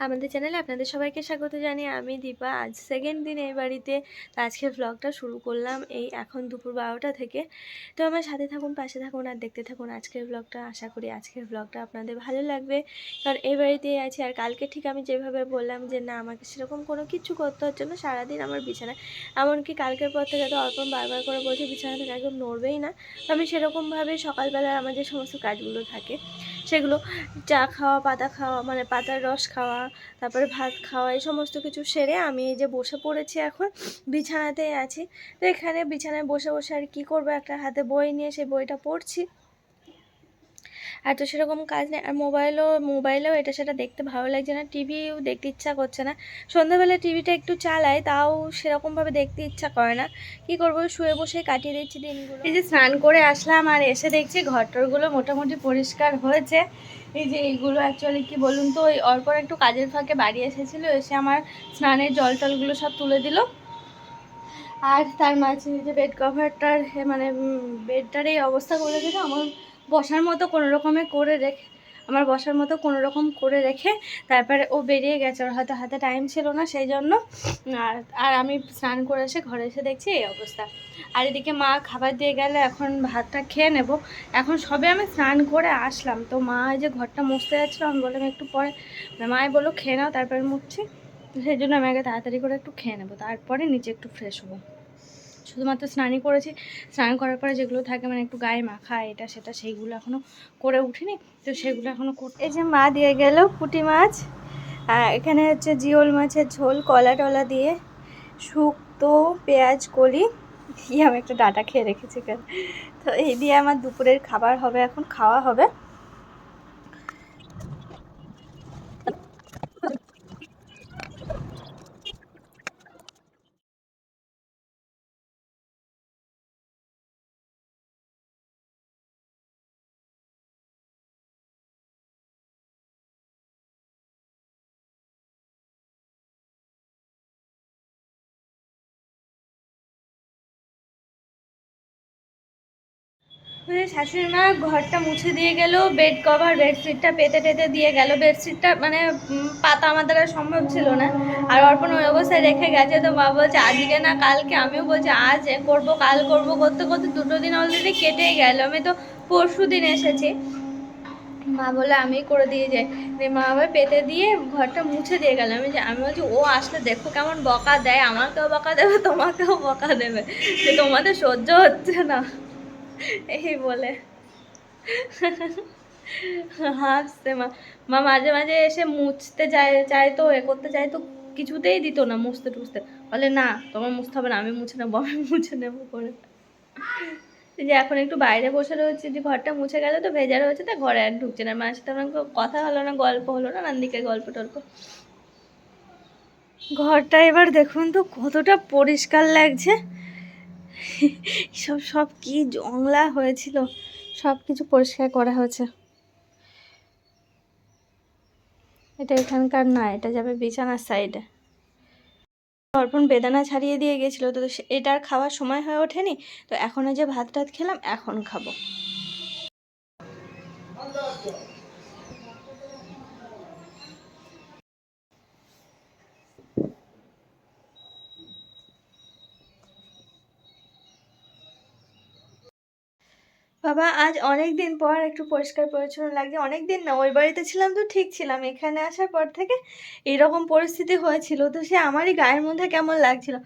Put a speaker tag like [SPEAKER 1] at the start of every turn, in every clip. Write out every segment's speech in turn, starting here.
[SPEAKER 1] আমাদের চ্যানেলে আপনাদের সবাইকে স্বাগত জানিয়ে আমি দীপা। আজ সেকেন্ড দিন এই বাড়িতে। আজকের ব্লগটা শুরু করলাম এই এখন দুপুর বারোটা থেকে। তো আমার সাথে থাকুন, পাশে থাকুন আর দেখতে থাকুন আজকের ব্লগটা আশা করি আজকের ব্লগটা আপনাদের ভালো লাগবে। কারণ এই বাড়িতেই আছি আর কালকে ঠিক আমি যেভাবে বললাম যে, না, আমাকে সেরকম কোনো কিছু করতে হচ্ছে না, সারাদিন আমার বিছানা এমনকি কালকের পর থেকে তো অল্প বারবার করে বলছে বিছানা থেকে একদম নড়বেই না। তো আমি সেরকমভাবে সকালবেলা আমার যে সমস্ত কাজগুলো থাকে সেগুলো চা খাওয়া, পাতা খাওয়া মানে পাতার রস খাওয়া, তারপরে ভাত খাওয়া, এই সমস্ত কিছু সেরে আমি এই যে বসে পড়েছি এখন, বিছানাতেই আছি। তো এখানে বিছানায় বসে বসে আর কি করব? একটা হাতে বই নিয়ে সেই বইটা পড়ছি। আর তো সেরকম কাজ নেই। আর মোবাইলও মোবাইলেও এটা সেটা দেখতে ভালো লাগছে না। টিভিও দেখতে ইচ্ছা করছে না। সন্ধ্যাবেলা টিভিটা একটু চালাই, তাও সেরকমভাবে দেখতে ইচ্ছা করে না। কি করব? শুয়ে বসে কাটিয়ে দিচ্ছি দিনগুলো। এই যে স্নান করে আসলাম আর এসে দেখছি ঘরটরগুলো মোটামুটি পরিষ্কার হয়েছে। এই যে এইগুলো অ্যাকচুয়ালি কি বলুন তো ওই অর্পর একটু কাজের ফাঁকে বাড়ি এসেছিল, এসে আমার স্নানের জল টলগুলো সব তুলে দিল। আর তার মাঝে যে বেড কভারটার মানে বেডটার এই অবস্থা করে দিল, আমার বসার মতো কোনো রকমে করে রেখে, আমার বসার মতো কোনো রকম করে রেখে তারপরে ও বেরিয়ে গেছে। ওর হয়তো হাতে টাইম ছিল না সেই জন্য আর আর আমি স্নান করে এসে ঘরে এসে দেখছি এই অবস্থা। আর এদিকে মা খাবার দিয়ে গেলে এখন ভাতটা খেয়ে নেব। এখন সবে আমি স্নান করে আসলাম। তো মা যে ঘরটা মুছতে যাচ্ছিল, আমি বললাম একটু পরে। মায় বলল, খেয়ে নাও, তারপরে মুছছি। সেই জন্য আমি আগে তাড়াতাড়ি করে একটু খেয়ে নেব। তারপরে নিচে একটু ফ্রেশ হব। শুধুমাত্র স্নানই করেছি। স্নান করার পরে যেগুলো থাকে মানে একটু গায়ে মাখা, এটা, সেটা, সেইগুলো এখনও করে উঠিনি। তো সেগুলো এখনও এই যে মা দিয়ে গেল পুঁটি মাছ। এখানে হচ্ছে জিওল মাছের ঝোল, কলা টলা দিয়ে, শুক্তো, পেঁয়াজ, কলি। দিয়ে আমি একটা ডাটা খেয়ে রেখেছি কেন তো এই দিয়ে আমার দুপুরের খাবার হবে, এখন খাওয়া হবে। শাশুড়ি মা ঘরটা মুছে দিয়ে গেল বেড কভার বেডশিটটা পেতে টেতে দিয়ে গেল। বেডশিটটা মানে পাতা আমার দ্বারা সম্ভব ছিল না। আর অর্পণ ওই অবস্থায় রেখে গেছে তো মা বলছে, আজকে না কালকে? আমিও বলছি, আজ করব, কাল করব। করতে করতে দুটো দিন অলরেডি কেটেই গেল। আমি তো পরশু দিন এসেছি। মা বলে, আমি করে দিয়ে যাই। মা আবার পেতে দিয়ে ঘরটা মুছে দিয়ে গেল। আমি আমি বলছি, ও আসলে দেখো কেমন বকা দেয়, আমাকেও বকা দেবে, তোমাকেও বকা দেবে। যে, তোমাদের সহ্য হচ্ছে না। এই বলে। হাসছে মা। মা মাঝে মাঝে এসে মুছতে যায়, চাইতো, এ করতে চাইতো, কিছুতেই দিত না, মুছতে টুছতে। বলে, না, তোমার মুছতে হবে না, আমি মুছে নেব, আমি মুছে নেব করে যে এখন একটু বাইরে বসে রয়েছে, যে ঘরটা মুছে গেলে তো ভেজা রয়েছে তো ঘরে আর ঢুকছে না। মায়ের সাথে আমার কথা হলো না, গল্প হলো না, নান্দিকে গল্প টল্প। ঘরটা এবার দেখুন তো, কতটা পরিষ্কার লাগছে। সব সব কি জংলা হয়েছিল? সব কিছু পরিষ্কার করা হয়েছে। এটা এখানকার না, এটা যাবে বিছানার সাইডে অর্পণ বেদানা ছাড়িয়ে দিয়ে গেছিল, তো এটার খাওয়ার সময় হয়ে ওঠেনি? তো এখন যে ভাত টাত খেলাম, এখন খাব। বাবা, আজ অনেক দিন পর একটু পরিষ্কার পরিচ্ছন্ন লাগছে। অনেক দিন না, ওই বাড়িতে ছিলাম তো, ঠিক ছিলাম। এখানে আসার পর থেকে এরকম পরিস্থিতি হয়েছিল তো, সে আমারই গায়ের মধ্যে কেমন লাগছিল।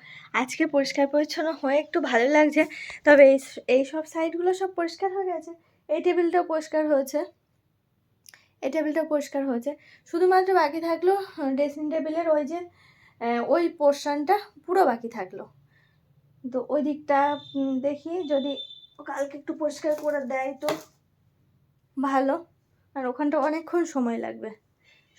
[SPEAKER 1] আজকে পরিষ্কার পরিচ্ছন্ন হয়ে একটু ভালো লাগছে, তবে এই এই সব সাইডগুলো সব পরিষ্কার হয়ে গেছে। এই টেবিলটাও পরিষ্কার হয়েছে। এই টেবিলটাও পরিষ্কার হয়েছে। শুধুমাত্র বাকি থাকল ড্রেসিং টেবিলের ওই যে ওই পোর্শনটা পুরো বাকি থাকল। তো ওই দিকটা দেখি যদি কালকে একটু পরিষ্কার করে দেয় তো ভালো আর ওখানটা অনেকক্ষণ সময় লাগবে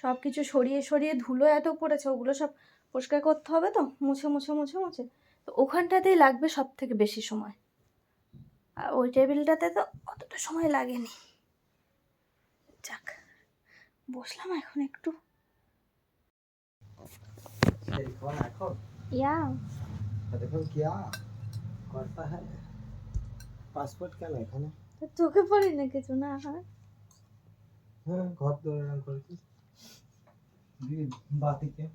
[SPEAKER 1] সব কিছু সরিয়ে সরিয়ে ধুলো এত পড়েছে ওগুলো সব পরিষ্কার করতে হবে তো মুছে মুছে মুছে মুছে তো ওখানটাতেই লাগবে সব থেকে বেশি সময় আর ওই টেবিলটাতে তো অতটা সময় লাগেনি যাক বসলাম এখন একটু
[SPEAKER 2] टेलीफोन रखो
[SPEAKER 1] ইয়া
[SPEAKER 2] देखो क्या करता है পাসপোর্ট কেন এখানে?
[SPEAKER 1] চোখে পড়ি না কিছু না
[SPEAKER 2] হ্যাঁ। ঘর করেছি দিয়ে বাতিকে।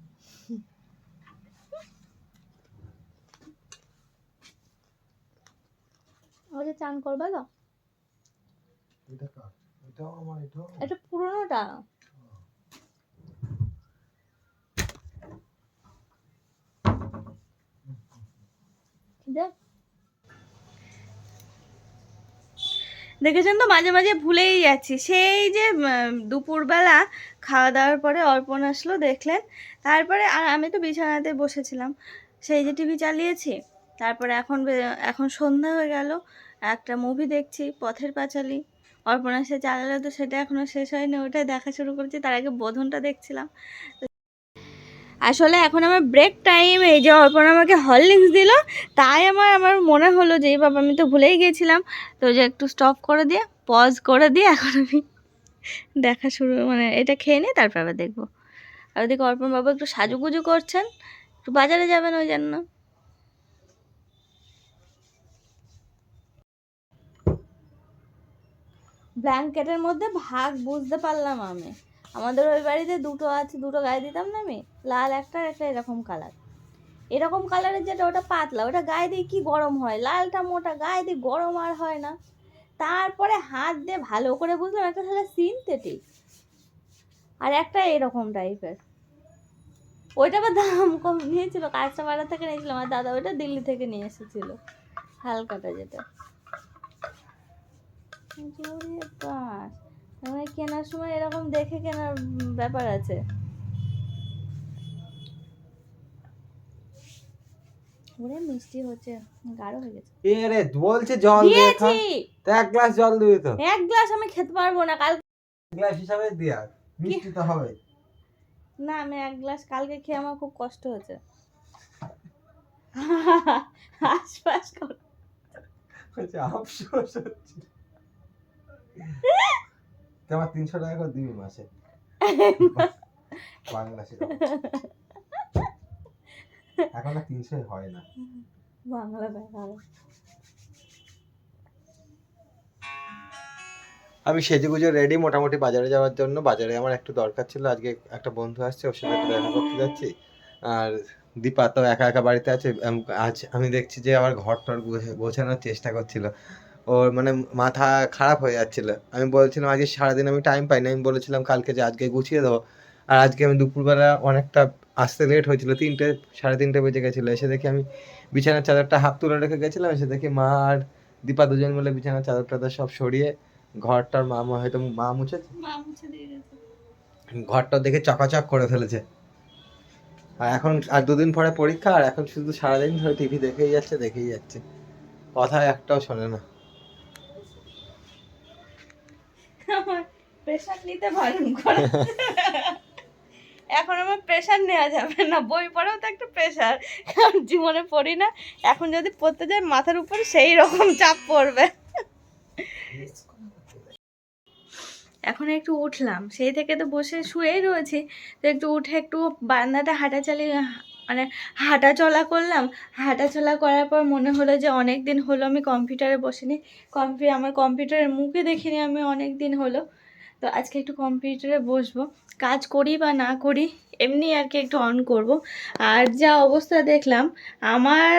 [SPEAKER 1] ওই চান করবে তো?
[SPEAKER 2] এটা কার? এটাও আমার এটাও
[SPEAKER 1] এটা পুরোনোটা। দেখ। দেখেছেন তো? মাঝে মাঝে ভুলেই যাচ্ছি। সেই যে দুপুরবেলা খাওয়া দাওয়ার পরে অর্পণ আসলো, দেখলেন। তারপরে আর আমি তো বিছানাতে বসেছিলাম। সেই যে টিভি চালিয়েছি, তারপরে এখন এখন সন্ধ্যা হয়ে গেল, একটা মুভি দেখছি, পথের পাঁচালী। অর্পণ এসে চালালো তো, সেটা এখনও শেষ হয়নি, ওটাই দেখা শুরু করেছি। তার আগে বোধনটা দেখছিলাম। আসলে এখন আমার ব্রেক টাইম এই যে অর্পণ আমাকে হরলিক্স দিল, তাই আমার আমার মনে হলো যে বাবা, আমি তো ভুলেই গিয়েছিলাম তো যে একটু স্টপ করে দিয়ে পজ করে দিয়ে এখন আমি দেখা শুরু মানে এটা খেয়ে নিই তারপর আবার দেখব। আর ওদিকে অর্পণ বাবু একটু সাজুগুজু করছেন, একটু বাজারে যাবেন ওই জন্য। ব্ল্যাঙ্কেটের মধ্যে ভাগ বুঝতে পারলাম আমি। আমাদের ওই বাড়িতে দুটো আছে, দুটো গায়ে দিতাম না আমি, লাল একটা একটা এরকম কালার এরকম কালারের যেটা, ওটা পাতলা, ওটা গায়ে দিয়ে কি গরম হয়? লালটা মোটা, গায়ে দিয়ে গরম আর হয় না। তারপরে হাত দিয়ে ভালো করে বুঝলাম, একটা তাহলে সিনথেটিক আর একটা এরকম টাইপের ওইটা আবার দাম কম নিয়েছিল কাঁচরাপাড়া থেকে নিয়েছিলাম, আর দাদা ওইটা দিল্লি থেকে নিয়ে এসেছিল, হালকাটা যেটা। মানে কেনার সময় এরকম দেখে কেনার ব্যাপার আছে। ওরে মিষ্টি হচ্ছে গাঢ় হয়ে গেছে।
[SPEAKER 2] এ রে বলছে জল দিয়ে খা। তো এক গ্লাস জল দিবি তো।
[SPEAKER 1] এক গ্লাস আমি খেতে পারব না কাল
[SPEAKER 2] গ্লাস হিসাবে দিয়া মিষ্টি তো হবে।
[SPEAKER 1] না আমি এক গ্লাস কালকে খেয়ে আমার খুব কষ্ট হয়েছে আশপাশ কর।
[SPEAKER 2] বলছে আফসোস হচ্ছে। তো আমার তিনশো টাকা করে দিবি মাসে। বাংলা সেটা। এখন আর তিনশো হয় না।
[SPEAKER 1] বাংলা
[SPEAKER 2] আমি সেজে গুজে রেডি মোটামুটি বাজারে যাওয়ার জন্য। বাজারে আমার একটু দরকার ছিল। আজকে একটা বন্ধু আসছে ওর সাথে দেখা করতে যাচ্ছি। আর দীপা তো একা একা বাড়িতে আছে। আজ আমি দেখছি যে আমার ঘর টর গোছানোর চেষ্টা করছিল। ওর মানে মাথা খারাপ হয়ে যাচ্ছিল। আমি বলছিলাম আজকে সারাদিন আমি টাইম পাইনি। আমি বলেছিলাম কালকে যে আজকে গুছিয়ে দেবো। আর আজকে আমি দুপুরবেলা অনেকটা আসতে লেট হয়েছিল তিনটে সাড়ে তিনটে বেজে গেছিল। এসে দেখি আমি বিছানার চাদরটা হাফ তুলে রেখে গেছিলাম। এসে দেখি মা আর দীপা দুজন মিলে বিছানার চাদর টাদর সব সরিয়ে ঘরটার মা মা হয়তো মা মুছেছে?
[SPEAKER 1] মুছে
[SPEAKER 2] ঘরটা দেখে চকাচক করে ফেলেছে। আর এখন আর দুদিন পরে পরীক্ষা আর এখন শুধু সারাদিন ধরে টিভি দেখেই যাচ্ছে দেখেই যাচ্ছে। কথা একটাও শোনে না।
[SPEAKER 1] প্রেশার নিতে বারণ করে। এখন আমার প্রেশার নেওয়া যাবে না। বই পড়াও তো একটা প্রেশার কারণ জীবনে পড়ি না। এখন যদি পড়তে যাই, মাথার উপর সেই রকম চাপ পড়বে। এখন একটু উঠলাম। সেই থেকে তো বসে শুয়েই রয়েছি। তো একটু উঠে একটু বারান্দাটা হাঁটা চালিয়ে মানে হাঁটা চলা করলাম। হাঁটা চলা করার পর মনে হলো যে অনেক দিন হলো আমি কম্পিউটারে বসিনি। কম্পি আমার কম্পিউটারের মুখে দেখিনি আমি অনেক দিন হলো। তো আজকে একটু কম্পিউটারে বসবো। কাজ করি বা না করি, এমনি আর কি একটু অন করব। আর যা অবস্থা দেখলাম, আমার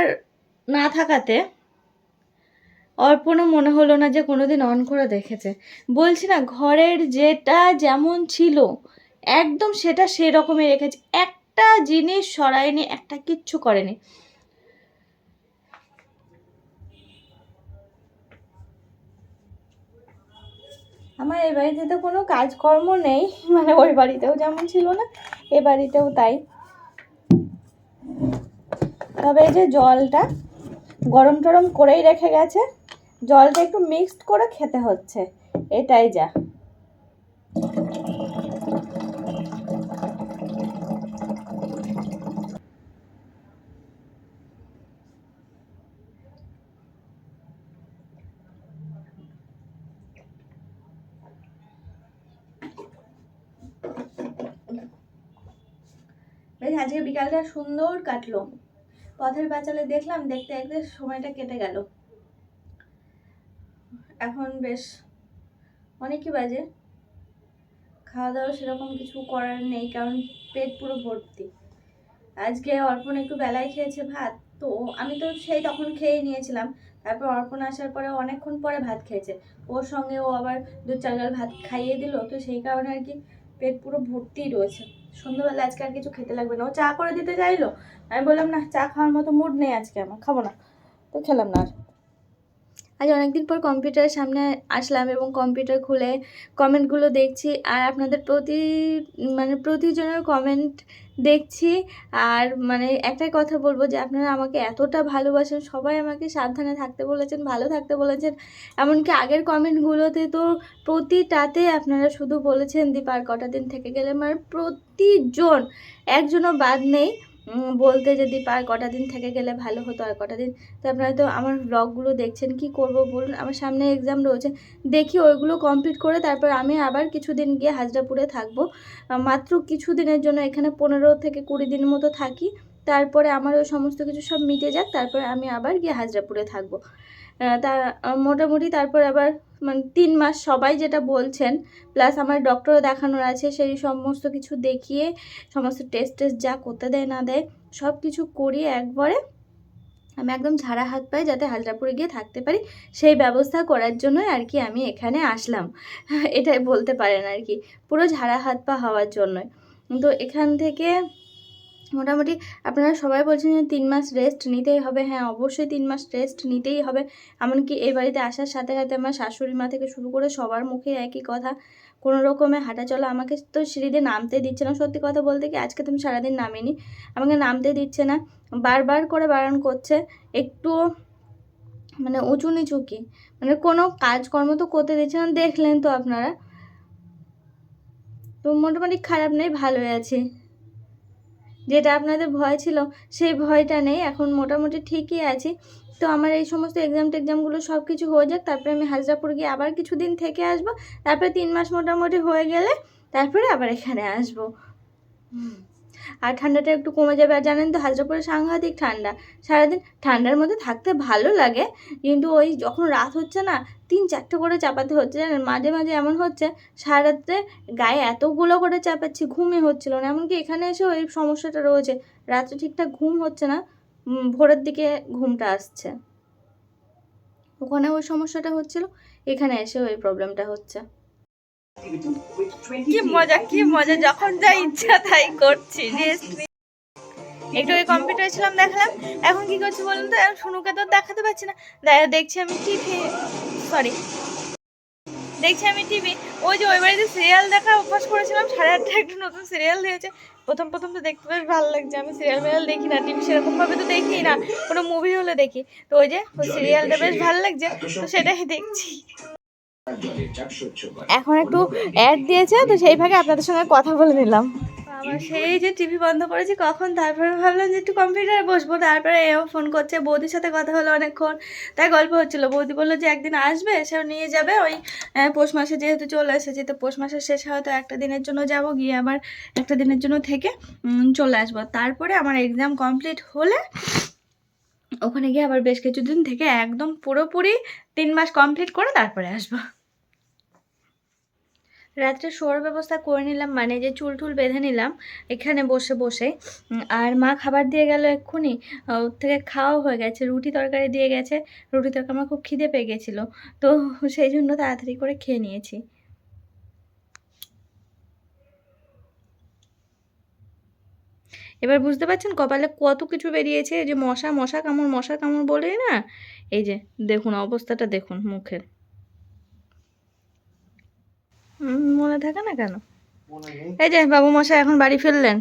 [SPEAKER 1] না থাকাতে অর্পণও মনে হলো না যে কোনোদিন অন করে দেখেছে। বলছি না, ঘরের যেটা যেমন ছিল, একদম সেটা সেরকমই রেখেছে। একটা জিনিস সরায়নি একটা কিচ্ছু করেনি। আমার এ বাড়িতে তো কোনো কাজকর্ম নেই মানে ওই বাড়িতেও যেমন ছিল না, এ বাড়িতেও তাই। তবে এই যে জলটা গরম টরম করেই রেখে গেছে, জলটা একটু মিক্সড করে খেতে হচ্ছে, এটাই যা বেশ আজকে বিকালটা সুন্দর কাটলো। পথের পাঁচালে দেখলাম, দেখতে দেখতে সময়টা কেটে গেল। এখন বেশ অনেকই বাজে? খাওয়া দাওয়া সেরকম কিছু করার নেই, কারণ পেট পুরো ভর্তি। আজকে অর্পণ একটু বেলায় খেয়েছে ভাত, তো আমি তো সেই তখন খেয়ে নিয়েছিলাম। তারপর অর্পণ আসার পরে অনেকক্ষণ পরে ভাত খেয়েছে। ওর সঙ্গে ও আবার দু চার গাল ভাত খাইয়ে দিল, তো সেই কারণে আর কি পেট পুরো ভর্তিই রয়েছে। সন্ধ্যাবেলা আজকে আর কিছু খেতে লাগবে না। ও চা করে দিতে চাইলো। আমি বললাম, না, চা খাওয়ার মতো মুড নেই আজকে আমার, খাব না। তো খেলাম না আর। আজ অনেকদিন পর কম্পিউটারের সামনে আসলাম এবং কম্পিউটার খুলে কমেন্টগুলো দেখছি। আর আপনাদের প্রতি মানে প্রতিজনের কমেন্ট দেখছি। আর মানে একটাই কথা বলব যে আপনারা আমাকে এতটা ভালোবাসেন, সবাই আমাকে সাবধানে থাকতে বলেছেন, ভালো থাকতে বলেছেন। এমনকি আগের কমেন্টগুলোতে তো প্রতিটাতে আপনারা শুধু বলেছেন, দীপার কটা দিন থেকে গেলে? মানে প্রতিজন, একজনও বাদ নেই। বলতে যদি আর কটা দিন থেকে গেলে ভালো হতো আর কটা দিন, তো আপনারা তো আমার ব্লগগুলো দেখছেন, কি করব বলুন? আমার সামনে এক্সাম রয়েছে, দেখি ওইগুলো কমপ্লিট করে তারপর আমি আবার কিছুদিন গিয়ে হাজরাপুরে থাকব। মাত্র কিছু দিনের জন্য এখানে পনেরো থেকে কুড়ি দিন মতো থাকি, তারপরে আমার ওই সমস্ত কিছু সব মিটে যাক, তারপরে আমি আবার গিয়ে হাজরাপুরে থাকব। তা মোটামুটি তারপর আবার মানে তিন মাস সবাই যেটা বলছেন প্লাস আমার ডক্টরও দেখানোর আছে, সেই সমস্ত কিছু দেখিয়ে, সমস্ত টেস্ট টেস্ট যা করতে দেয় না দেয় সব কিছু করিয়ে একবারে আমি একদম ঝাড়া হাত পাই যাতে হাজরাপুরে গিয়ে থাকতে পারি, সেই ব্যবস্থা করার জন্যই আর কি আমি এখানে আসলাম। এটাই বলতে পারেন আর কি, পুরো ঝাড়া হাত পা হওয়ার জন্যই। তো এখান থেকে মোটামুটি আপনারা সবাই বলছেন যে তিন মাস রেস্ট নিতেই হবে। হ্যাঁ অবশ্যই তিন মাস রেস্ট নিতেই হবে। এমনকি এই বাড়িতে আসার সাথে সাথে আমার শাশুড়ি মা থেকে শুরু করে সবার মুখে একই কথা। কোনো রকমে হাঁটা চলা আমাকে তো সিঁড়িতে নামতে দিচ্ছে না। সত্যি কথা বলতে কি, আজকে তুমি সারাদিন নামিনি। আমাকে নামতে দিচ্ছে না। বারবার করে বারণ করছে। একটু মানে উঁচু নিচু কি? মানে কোনো কাজকর্ম তো করতে দিচ্ছে না। দেখলেন তো আপনারা। তো মোটামুটি খারাপ নেই ভালোই আছি। যেটা আপনাদের ভয় ছিল, সেই ভয়টা নেই। এখন মোটামুটি ঠিকই আছি। তো আমার এই সমস্ত এক্সাম টেক্সামগুলো সব কিছু হয়ে যাক, তারপরে আমি হাজরাপুর গিয়ে আবার কিছুদিন থেকে আসব। তারপরে তিন মাস মোটামুটি হয়ে গেলে তারপরে আবার এখানে আসব। আর ঠান্ডাটা একটু কমে যাবে। আর জানেন তো, হাজরাপুরে সাংঘাতিক ঠান্ডা। সারাদিন ঠান্ডার মধ্যে থাকতে ভালো লাগে, কিন্তু ওই যখন রাত হচ্ছে না, তিন চারটে করে চাপাতে হচ্ছে। জানেন, মাঝে মাঝে এমন হচ্ছে সারা রাত্রে গায়ে এতগুলো করে চাপাচ্ছি ঘুমে হচ্ছিল না। এমনকি এখানে এসেও এই সমস্যাটা রয়েছে রাত্রে ঠিকঠাক ঘুম হচ্ছে না ভোরের দিকে ঘুমটা আসছে। ওখানে ওই সমস্যাটা হচ্ছিল, এখানে এসেও এই প্রবলেমটা হচ্ছে। কি মজা কি মজা যখন যা ইচ্ছা তাই করছি রেস্ট একটু ওই কম্পিউটার ছিলাম দেখালাম। এখন কি করছি বলুন তো? এখন শুনুকে তো দেখাতে পারছি না। দেখছি আমি টিভি সরি দেখছি আমি টিভি ওই যে ওই বাড়িতে সিরিয়াল দেখা অভ্যাস করেছিলাম সাড়ে আটটা একটা নতুন সিরিয়াল দিয়েছে প্রথম প্রথম তো দেখতে বেশ ভালো লাগছে। আমি সিরিয়াল মিরিয়াল দেখি না টিভি সেরকম ভাবে তো দেখি না। কোনো মুভি হলে দেখি। তো ওই যে ওই সিরিয়ালটা বেশ ভালো লাগছে। তো সেটাই দেখছি। এখন একটু অ্যাড দিয়েছে, তো সেই ভাগে আপনাদের সঙ্গে কথা বলে নিলাম। সেই যে টিভি বন্ধ করেছি, কখন? তারপরে ভাবলাম যে একটু কম্পিউটারে বসবো। তারপরে এও ফোন করছে, বৌদির সাথে কথা হলো অনেকক্ষণ। তাই গল্প হচ্ছিল। বৌদি বলল যে একদিন আসবে, সেও নিয়ে যাবে। ওই পৌষ মাসে যেহেতু চলে এসেছি, তো পৌষ মাসের শেষে হয়তো একটা দিনের জন্য যাব, গিয়ে আবার একটা দিনের জন্য থেকে চলে আসব। তারপরে আমার এক্সাম কমপ্লিট হলে ওখানে গিয়ে আবার বেশ কিছুদিন থেকে একদম পুরোপুরি তিন মাস কমপ্লিট করে তারপরে আসব। রাত্রে শোয়ার ব্যবস্থা করে নিলাম মানে যে চুল টুল বেঁধে নিলাম এখানে বসে বসে। আর মা খাবার দিয়ে গেল এক্ষুনি ওর থেকে খাওয়া হয়ে গেছে, রুটি তরকারি দিয়ে গেছে। রুটি তরকারি আমার খুব খিদে পেয়ে গেছিল, তো সেই জন্য তাড়াতাড়ি করে খেয়ে নিয়েছি। এবার বুঝতে পারছেন কপালে কত কিছু বেরিয়েছে, এই যে মশা মশা কামড় মশা কামড় বলে না? এই যে দেখুন, অবস্থাটা দেখুন মুখের। মনে থাকে না কেন? এই যে বাবু মশাই এখন বাড়ি ফিরলেন।